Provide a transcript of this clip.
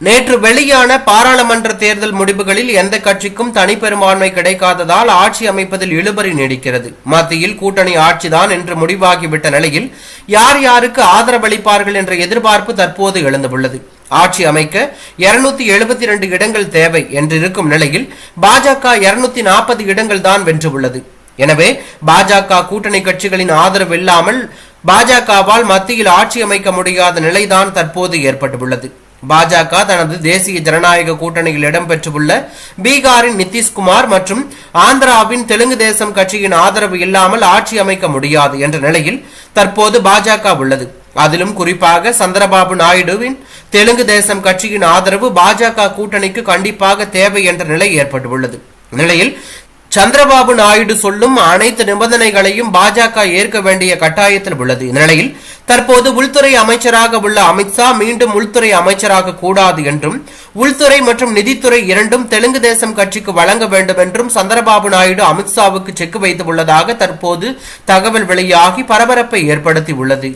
நேற்று வெளியான பாராளுமன்ற தேர்தல் முடிவுகளில் எந்த கட்சிக்கும் தனிப்பெரும்பான்மை கிடைக்காததால் ஆட்சி அமைப்பதில் இழுபறி நீடிக்கிறது. மத்தியில் கூட்டணி ஆட்சிதான் என்று முடிவாகிவிட்ட நிலையில் யார் யாருக்கு ஆதரவளிப்பார்கள் என்ற எதிர்பார்ப்பு தற்போது எழுந்துள்ளது. ஆட்சி அமைக்க இருநூத்தி எழுபத்தி இரண்டு இடங்கள் தேவை என்றிருக்கும் நிலையில் பாஜக இருநூத்தி நாற்பது இடங்கள் தான் வென்றுள்ளது. எனவே பாஜக கூட்டணி கட்சிகளின் ஆதரவு இல்லாமல் பாஜகவால் மத்தியில் ஆட்சி அமைக்க முடியாத நிலைதான் தற்போது ஏற்பட்டுள்ளது. பாஜக தனது தேசிய ஜனநாயக கூட்டணியில் இடம்பெற்றுள்ள பீகாரின் நிதிஷ்குமார் மற்றும் ஆந்திராவின் தெலுங்கு தேசம் கட்சியின் ஆதரவு இல்லாமல் ஆட்சி அமைக்க முடியாது என்ற நிலையில் தற்போது பாஜக உள்ளது. அதிலும் குறிப்பாக சந்திரபாபு நாயுடுவின் தெலுங்கு தேசம் கட்சியின் ஆதரவு பாஜக கூட்டணிக்கு கண்டிப்பாக தேவை என்ற நிலை ஏற்பட்டுள்ளது. நிலையில் சந்திரபாபு நாயுடு சொல்லும் அனைத்து நிபந்தனைகளையும் பாஜக ஏற்க வேண்டிய கட்டாயத்தில் உள்ளது. இந்நிலையில் தற்போது உள்துறை அமைச்சராக உள்ள அமித்ஷா மீண்டும் உள்துறை அமைச்சராக கூடாது என்றும் உள்துறை மற்றும் நிதித்துறை இரண்டும் தெலுங்கு தேசம் கட்சிக்கு வழங்க வேண்டும் என்றும் சந்திரபாபு நாயுடு அமித்ஷாவுக்கு செக் வைத்து உள்ளதாக தற்போது தகவல் வெளியாகி பரபரப்பை ஏற்படுத்தி உள்ளது.